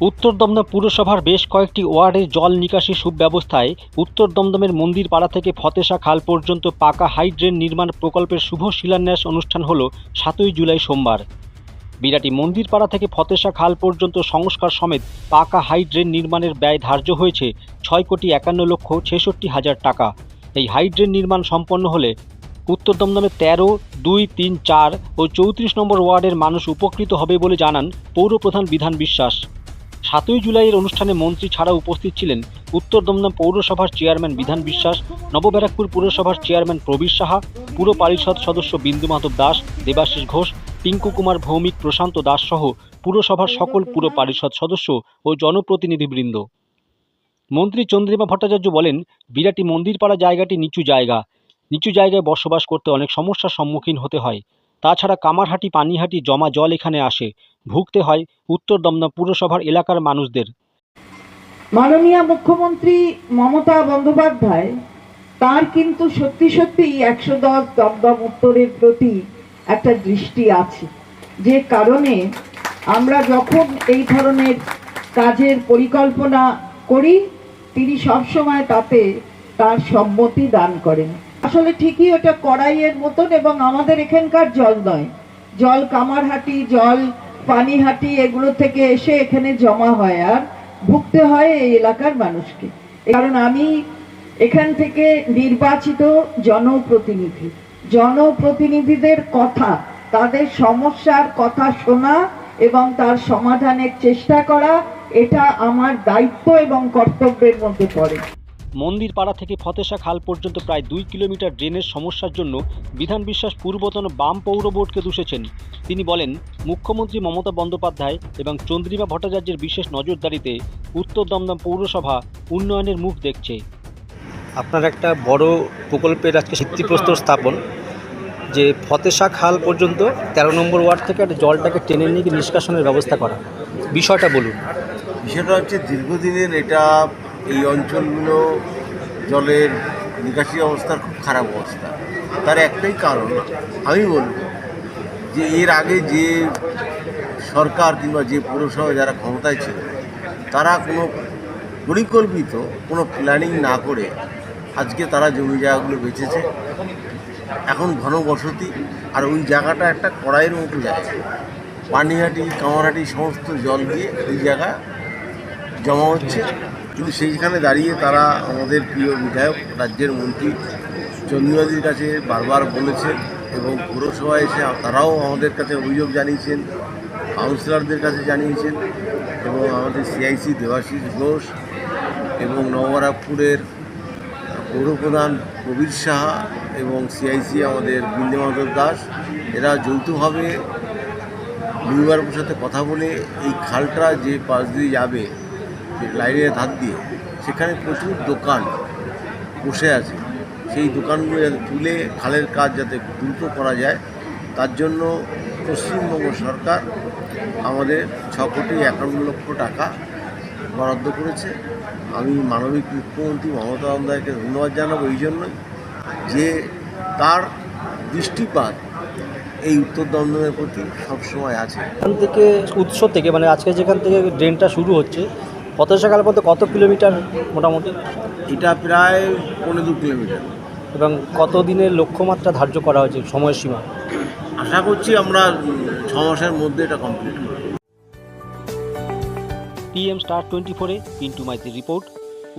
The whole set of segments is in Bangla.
উত্তর দমদম পুরসভার বেশ কয়েকটি ওয়ার্ডে জল নিকাশি সুব্যবস্থায় উত্তর দমদমের মন্দির পাড়া থেকে ফতেশা খাল পর্যন্ত পাকা হাইড্রেন নির্মাণ প্রকল্পের শুভ শিলান্যাস অনুষ্ঠান হল সাতই জুলাই সোমবার। বিরাটি মন্দির পাড়া থেকে ফতেশা খাল পর্যন্ত সংস্কার সমেত পাকা হাইড্রেন নির্মাণের ব্যয় ধার্য হয়েছে ছয় কোটি একান্ন লক্ষ ছেষট্টি হাজার টাকা। এই হাইড্রেন নির্মাণ সম্পন্ন হলে উত্তর দমদমের তেরো, দুই, তিন, চার ও চৌত্রিশ নম্বর ওয়ার্ডের মানুষ উপকৃত হবে বলে জানান পৌরপ্রধান বিধান বিশ্বাস। সাতই জুলাইয়ের অনুষ্ঠানে মন্ত্রী ছাড়া উপস্থিত ছিলেন উত্তর দমদম পৌরসভার চেয়ারম্যান বিধান বিশ্বাস, নবব্যারাকপুর পুরসভার চেয়ারম্যান প্রবীর সাহা, পুর পরিষদ সদস্য বিন্দু মাধব দাস, দেবাশিস ঘোষ, টিঙ্কু কুমার ভৌমিক, প্রশান্ত দাস সহ পুরসভার সকল পুর পরিষদ সদস্য ও জনপ্রতিনিধিবৃন্দ। মন্ত্রী চন্দ্রিমা ভট্টাচার্য বলেন, বিরাটি মন্দিরপাড়া জায়গাটি নিচু জায়গা। নিচু জায়গায় বসবাস করতে অনেক সমস্যার সম্মুখীন হতে হয়। তাছাড়া কামারহাটি, পানিহাটি জমা জল এখানে আসে। ভুগতে হয় উত্তর দমদম পুরসভার এলাকার মানুষদের। মাননীয় মুখ্যমন্ত্রী মমতা বন্দ্যোপাধ্যায়, তার কিন্তু সত্যি সত্যি একশো দশ দমদম উত্তরের প্রতি একটা দৃষ্টি আছে। যে কারণে আমরা যখন এই ধরনের কাজের পরিকল্পনা করি, তিনি সবসময় তাতে তার সম্মতি দান করেন। আসলে ঠিকই ওটা কড়াইয়ের মতন এবং আমাদের এখানকার জল নয়। জল কামারহাটি, জল পানিহাটি এগুলো থেকে এসে এখানে জমা হয় আর ভুগতে হয় এই এলাকার মানুষকে। কারণ আমি এখান থেকে নির্বাচিত জনপ্রতিনিধি। জনপ্রতিনিধিদের কথা, তাদের সমস্যার কথা শোনা এবং তার সমাধানের চেষ্টা করা, এটা আমার দায়িত্ব এবং কর্তব্যের মধ্যে পড়ে। মন্দির পাড়া থেকে ফতেশা খাল পর্যন্ত প্রায় দুই কিলোমিটার ড্রেনের সমস্যার জন্য বিধান বিশ্বাস পূর্বতন বাম পৌর বোর্ডকে দূষেছেন। তিনি বলেন মুখ্যমন্ত্রী মমতা বন্দ্যোপাধ্যায় এবং চন্দ্রিমা ভট্টাচার্যের বিশেষ নজরদারিতে উত্তর দমদম পৌরসভা উন্নয়নের মুখ দেখছে। আপনার একটা বড় প্রকল্পের আজকে ভিত্তিপ্রস্তর স্থাপন যে ফতেশা খাল পর্যন্ত তেরো নম্বর ওয়ার্ড থেকে একটা জলটাকে টেনে নিয়ে গিয়ে নিষ্কাশনের ব্যবস্থা করা। বিষয়টা বলুন। বিষয়টা হচ্ছে দীর্ঘদিনের এটা এই অঞ্চলগুলো জলের নিকাশি অবস্থার খুব খারাপ অবস্থা। তার একটাই কারণ, আমি বলব যে এর আগে যে সরকার কিংবা যে পৌরসভা যারা ক্ষমতায় ছিল, তারা কোনো পরিকল্পিত কোনো প্ল্যানিং না করে আজকে তারা জমি জায়গাগুলো বেঁচেছে। এখন ঘনবসতি আর ওই জায়গাটা একটা কড়াইয়ের মতো জায়গা পানিহাটি, কামারহাটি সমস্ত জল দিয়ে ওই জায়গা জমা হচ্ছে। কিন্তু সেইখানে দাঁড়িয়ে তারা আমাদের প্রিয় বিধায়ক, রাজ্যের মন্ত্রী চন্দ্রবাদীর কাছে বারবার বলেছেন এবং পৌরসভায় এসে তারাও আমাদের কাছে অভিযোগ জানিয়েছেন, কাউন্সিলরদের কাছে জানিয়েছেন এবং আমাদের সিআইসি দেবাশিস ঘোষ এবং নবরাগপুরের পৌরপ্রধান প্রবীর সাহা এবং সিআইসি আমাদের বিন্দুমাধব দাস, এরা যৌথভাবে দুইবারের সাথে কথা বলে এই খালটা যে পাশ দিয়ে যাবে লাইনের ধার দিয়ে সেখানে প্রচুর দোকান বসে আছে। সেই দোকানগুলো যাতে তুলে খালের কাজ যাতে দ্রুত করা যায়, তার জন্য পশ্চিমবঙ্গ সরকার আমাদের ছ কোটি একান্ন লক্ষ টাকা বরাদ্দ করেছে। আমি মানবিক মুখ্যমন্ত্রী মমতা বন্দ্যোপাধ্যায়কে ধন্যবাদ জানাব এই জন্যই যে তার দৃষ্টিপাত এই উত্তর দমদমের প্রতি সবসময় আছে। এখান থেকে উৎস থেকে মানে আজকে যেখান থেকে ড্রেনটা শুরু হচ্ছে ফতেশা খাল পর্যন্ত কত কিলোমিটার মোটামুটি? এটা প্রায় পনেরো দু কিলোমিটার। এবং কত দিনের লক্ষ্যমাত্রা ধার্য করা হয়েছে সময়সীমা? আশা করছি আমরা ছ মাসের মধ্যে এটা কমপ্লিট করব। পিএম স্টার টোয়েন্টি ফোরে পিন্টু মাইতির রিপোর্ট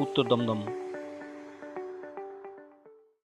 উত্তর দমদম।